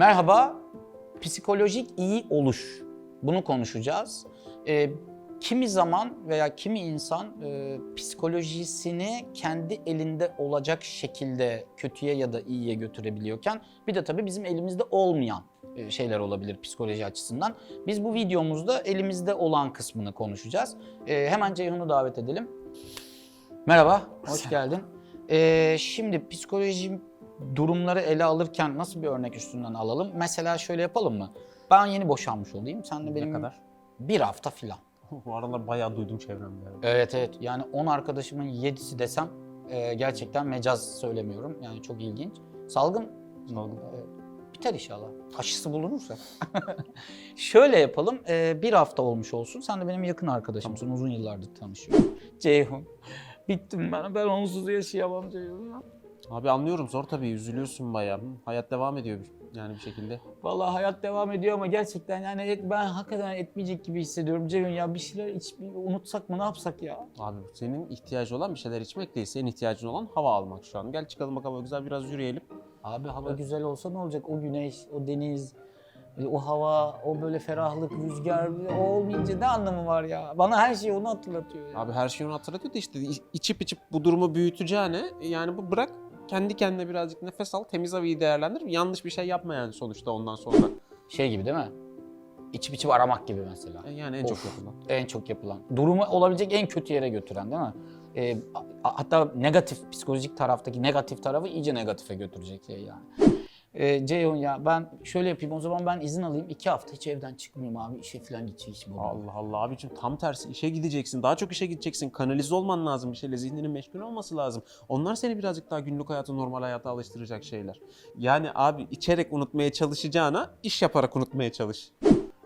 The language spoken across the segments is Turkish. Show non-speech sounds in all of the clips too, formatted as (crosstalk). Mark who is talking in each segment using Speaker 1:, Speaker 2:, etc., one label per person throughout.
Speaker 1: Merhaba, psikolojik iyi oluş. Bunu konuşacağız. Ee, kimi zaman veya kimi insan e, psikolojisini kendi elinde olacak şekilde kötüye ya da iyiye götürebiliyorken bir de tabii bizim elimizde olmayan e, şeyler olabilir psikoloji açısından. Biz bu videomuzda elimizde olan kısmını konuşacağız. Ee, hemen Ceyhun'u davet edelim. Merhaba, hoş geldin. Ee, şimdi psikoloji durumları ele alırken nasıl bir örnek üstünden alalım? Mesela şöyle yapalım mı? Ben yeni boşanmış olayım. Sen de benim
Speaker 2: Ne kadar?
Speaker 1: bir hafta filan. (laughs)
Speaker 2: Bu aralar bayağı duydum çevremde.
Speaker 1: Evet evet yani 10 arkadaşımın 7'si desem e, gerçekten mecaz söylemiyorum. Yani çok ilginç. Salgın
Speaker 2: Salgın.
Speaker 1: e, biter inşallah. Aşısı bulunursa. (laughs) Şöyle yapalım. e, bir hafta olmuş olsun. Sen de benim yakın arkadaşımsın. Uzun yıllardır tanışıyoruz. (laughs) Ceyhun. Bittim ben. Ben onsuz yaşayamam Ceyhun.
Speaker 2: Abi anlıyorum zor tabii üzülüyorsun bayağı. Hayat devam ediyor bir- yani bir şekilde.
Speaker 1: Vallahi hayat devam ediyor ama gerçekten yani et- ben hakikaten etmeyecek gibi hissediyorum. Ceyhun ya bir şeyler iç, bir unutsak mı ne yapsak ya?
Speaker 2: Abi senin ihtiyacı olan bir şeyler içmek değil. Senin ihtiyacın olan hava almak şu an. Gel çıkalım bakalım güzel biraz yürüyelim.
Speaker 1: Abi hava güzel olsa ne olacak? O güneş, o deniz, e, o hava, o böyle ferahlık, rüzgar, o olmayınca ne anlamı var ya? Bana her şey onu hatırlatıyor ya.
Speaker 2: Abi her şeyi onu hatırlatıyor da işte iç- içip içip bu durumu büyüteceğine yani bu bırak kendi kendine birazcık nefes al, temiz havayı değerlendir. Yanlış bir şey yapma yani sonuçta ondan sonra.
Speaker 1: Şey gibi değil mi? İçip içip aramak gibi mesela.
Speaker 2: E, Yani en
Speaker 1: Of.
Speaker 2: çok yapılan.
Speaker 1: En çok yapılan. Durumu olabilecek en kötü yere götüren değil mi? E, hatta negatif, psikolojik taraftaki negatif tarafı iyice negatife götürecek şey yani. E, Ceyhun ya ben şöyle yapayım o zaman ben izin alayım. iki hafta hiç evden çıkmayayım abi. işe falan gideceğim hiç bu.
Speaker 2: Allah Allah abicim tam tersi işe gideceksin. Daha çok işe gideceksin. Kanalize olman lazım bir şeyle. Zihninin meşgul olması lazım. Onlar seni birazcık daha günlük hayata, normal hayata alıştıracak şeyler. Yani abi içerek unutmaya çalışacağına iş yaparak unutmaya çalış.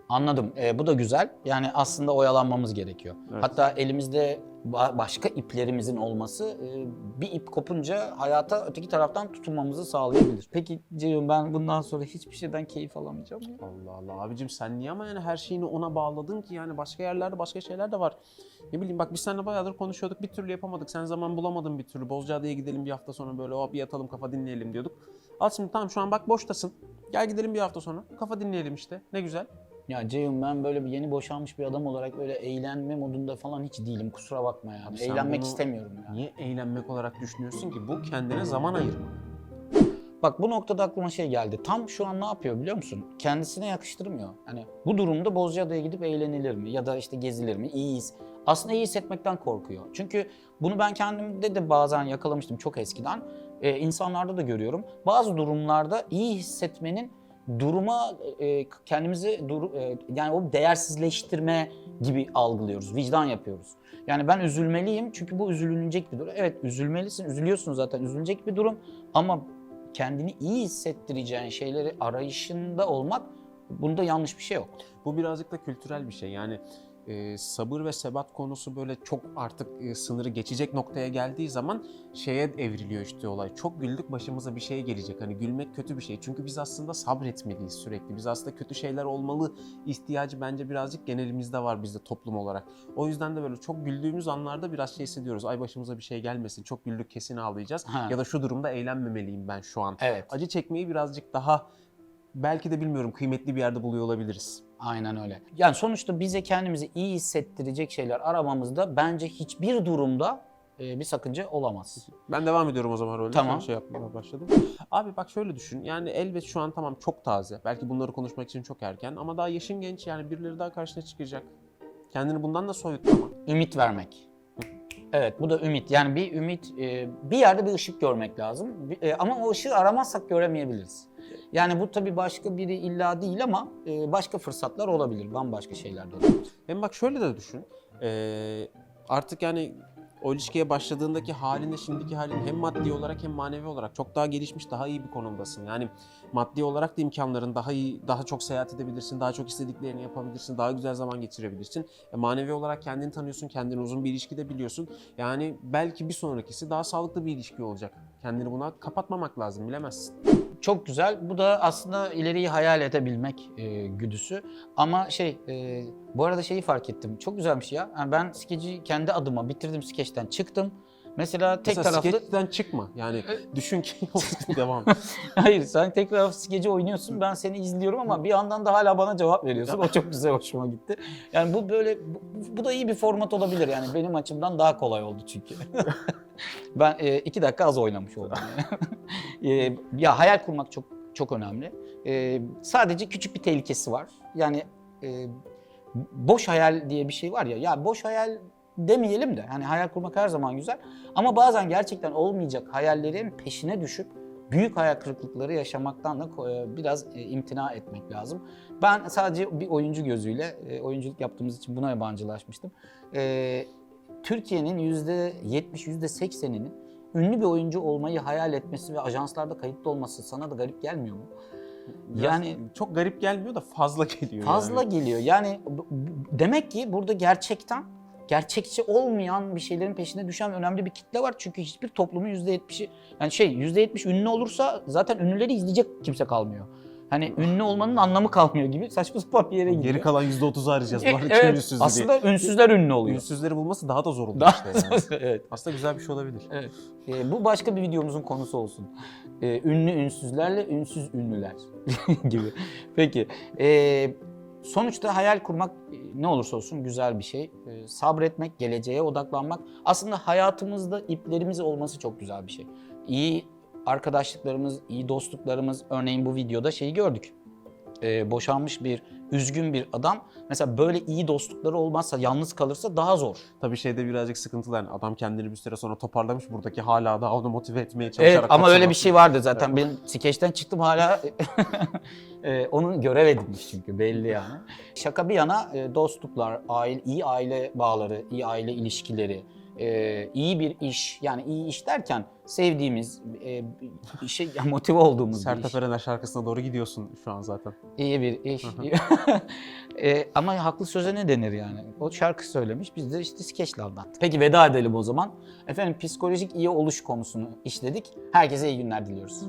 Speaker 1: Anladım. Ee, bu da güzel. Yani aslında oyalanmamız gerekiyor.
Speaker 2: Evet.
Speaker 1: Hatta elimizde ba- başka iplerimizin olması e, bir ip kopunca hayata öteki taraftan tutunmamızı sağlayabilir. Peki Ceyhun ben bundan sonra hiçbir şeyden keyif alamayacağım ya.
Speaker 2: Allah Allah abicim sen niye ama yani her şeyini ona bağladın ki yani başka yerlerde başka şeyler de var. Ne bileyim bak biz seninle bayağıdır konuşuyorduk bir türlü yapamadık. Sen zaman bulamadın bir türlü. Bozcaada'ya gidelim bir hafta sonra böyle o bir yatalım kafa dinleyelim diyorduk. Al şimdi tamam şu an bak boştasın. Gel gidelim bir hafta sonra. Kafa dinleyelim işte. Ne güzel.
Speaker 1: Ya Ceyhun ben böyle bir yeni boşanmış bir adam olarak böyle eğlenme modunda falan hiç değilim. Kusura bakma.
Speaker 2: Abi sen
Speaker 1: Eğlenmek
Speaker 2: bunu
Speaker 1: istemiyorum yani.
Speaker 2: Niye eğlenmek olarak düşünüyorsun ki? Bu kendine zaman ayırmak.
Speaker 1: Bak bu noktada aklıma şey geldi. Tam şu an ne yapıyor biliyor musun? Kendisine yakıştırmıyor. Hani bu durumda Bozcaada'ya gidip eğlenilir mi? Ya da işte gezilir mi? İyiyiz. Aslında iyi hissetmekten korkuyor. Çünkü bunu ben kendimde de bazen yakalamıştım çok eskiden. Ee, insanlarda da görüyorum. Bazı durumlarda iyi hissetmenin duruma e, kendimizi dur, e, yani o değersizleştirme gibi algılıyoruz. Vicdan yapıyoruz. Yani ben üzülmeliyim çünkü bu üzülünecek bir durum. Evet üzülmelisin, üzülüyorsun zaten üzülecek bir durum ama kendini iyi hissettireceğin şeyleri arayışında olmak bunda yanlış bir şey yok.
Speaker 2: Bu birazcık da kültürel bir şey. Yani e, sabır ve sebat konusu böyle çok artık e, sınırı geçecek noktaya geldiği zaman şeye evriliyor işte olay. Çok güldük başımıza bir şey gelecek. Hani gülmek kötü bir şey. Çünkü biz aslında sabretmeliyiz sürekli. Biz aslında kötü şeyler olmalı ihtiyacı bence birazcık genelimizde var bizde toplum olarak. O yüzden de böyle çok güldüğümüz anlarda biraz şey hissediyoruz. Ay başımıza bir şey gelmesin. Çok güldük kesin ağlayacağız.
Speaker 1: Ha.
Speaker 2: Ya da şu durumda eğlenmemeliyim ben şu an.
Speaker 1: Evet.
Speaker 2: Acı çekmeyi birazcık daha belki de bilmiyorum kıymetli bir yerde buluyor olabiliriz.
Speaker 1: Aynen öyle. Yani sonuçta bize kendimizi iyi hissettirecek şeyler aramamızda bence hiçbir durumda e, bir sakınca olamaz.
Speaker 2: Ben devam ediyorum o zaman rolde.
Speaker 1: Tamam.
Speaker 2: Sen şey yapmaya başladım. Abi bak şöyle düşün. Yani elbet şu an tamam çok taze. Belki bunları konuşmak için çok erken ama daha yaşın genç yani birileri daha karşına çıkacak. Kendini bundan da soyutlama.
Speaker 1: Ümit vermek. Evet bu da ümit. Yani bir ümit, e, bir yerde bir ışık görmek lazım. E, Ama o ışığı aramazsak göremeyebiliriz. Yani bu tabii başka biri illa değil ama e, başka fırsatlar olabilir. Bambaşka şeyler de olabilir.
Speaker 2: Hem bak şöyle de düşün. Ee, artık yani o ilişkiye başladığındaki halinle şimdiki halin hem maddi olarak hem manevi olarak çok daha gelişmiş, daha iyi bir konumdasın. Yani maddi olarak da imkanların daha iyi, daha çok seyahat edebilirsin, daha çok istediklerini yapabilirsin, daha güzel zaman geçirebilirsin. E, manevi olarak kendini tanıyorsun, kendini uzun bir ilişkide biliyorsun. Yani belki bir sonrakisi daha sağlıklı bir ilişki olacak. Kendini buna kapatmamak lazım, bilemezsin.
Speaker 1: Çok güzel. Bu da aslında ileriyi hayal edebilmek e, güdüsü. Ama şey, e, bu arada şeyi fark ettim. Çok güzelmiş ya. Yani ben skeci kendi adıma bitirdim skeçten çıktım. Mesela tek
Speaker 2: Mesela
Speaker 1: taraflı
Speaker 2: skeçten çıkma. Yani düşün ki (laughs) devam. (laughs)
Speaker 1: Hayır sen tekrar skeci oynuyorsun ben seni izliyorum ama bir yandan da hala bana cevap veriyorsun. O çok güzel hoşuma gitti. Yani bu böyle bu, bu da iyi bir format olabilir yani benim açımdan daha kolay oldu çünkü. (laughs) (laughs) ben e, iki dakika az oynamış oldum. Yani. (laughs) E, ya hayal kurmak çok çok önemli. E, sadece küçük bir tehlikesi var. Yani e, boş hayal diye bir şey var ya. Ya boş hayal demeyelim de hani hayal kurmak her zaman güzel ama bazen gerçekten olmayacak hayallerin peşine düşüp büyük hayal kırıklıkları yaşamaktan da e, biraz e, imtina etmek lazım. Ben sadece bir oyuncu gözüyle e, oyunculuk yaptığımız için buna yabancılaşmıştım. Türkiye'nin %70, %80'inin ünlü bir oyuncu olmayı hayal etmesi ve ajanslarda kayıtlı olması sana da garip gelmiyor mu?
Speaker 2: Biraz
Speaker 1: Yani-
Speaker 2: çok garip gelmiyor da fazla geliyor.
Speaker 1: Fazla
Speaker 2: yani.
Speaker 1: geliyor. Yani demek ki burada gerçekten gerçekçi olmayan bir şeylerin peşine düşen önemli bir kitle var. Çünkü hiçbir toplumun %70'i yani şey %70 ünlü olursa zaten ünlüleri izleyecek kimse kalmıyor. Hani ünlü olmanın anlamı kalmıyor gibi saçma sapan bir yere gidiyor.
Speaker 2: Geri kalan %30'u arayacağız. Bari kim
Speaker 1: evet,
Speaker 2: diye.
Speaker 1: aslında ünsüzler ünlü oluyor.
Speaker 2: Ünsüzleri bulması daha da zor oluyor
Speaker 1: Daha-
Speaker 2: işte yani. (laughs)
Speaker 1: evet.
Speaker 2: Aslında güzel bir şey olabilir.
Speaker 1: Evet. Ee, bu başka bir videomuzun konusu olsun. Ee, ünlü ünsüzlerle ünsüz ünlüler (laughs) gibi. Peki. ee, sonuçta hayal kurmak e, ne olursa olsun güzel bir şey. Ee, sabretmek, geleceğe odaklanmak. Aslında hayatımızda iplerimiz olması çok güzel bir şey. İyi arkadaşlıklarımız, iyi dostluklarımız. Örneğin bu videoda şeyi gördük. Ee, boşanmış bir, üzgün bir adam. Mesela böyle iyi dostlukları olmazsa, yalnız kalırsa daha zor.
Speaker 2: Tabii şeyde birazcık sıkıntılı yani adam kendini bir süre sonra toparlamış buradaki hala da onu motive etmeye çalışarak.
Speaker 1: Evet ama öyle bir şey vardı zaten. Benim skeçten çıktım hala (laughs) e, onun görev edinmiş çünkü belli yani. Şaka bir yana e, dostluklar, aile, iyi aile bağları, iyi aile ilişkileri, e, iyi bir iş yani iyi iş derken sevdiğimiz, e, bir şey yani motive olduğumuz bir
Speaker 2: Sertab
Speaker 1: iş.
Speaker 2: Erener şarkısına doğru gidiyorsun şu an zaten.
Speaker 1: İyi bir iş. (laughs) e, ama haklı söze ne denir yani? O şarkı söylemiş, biz de işte skeçle anlattık. Peki veda edelim o zaman. Efendim psikolojik iyi oluş konusunu işledik. Herkese iyi günler diliyoruz.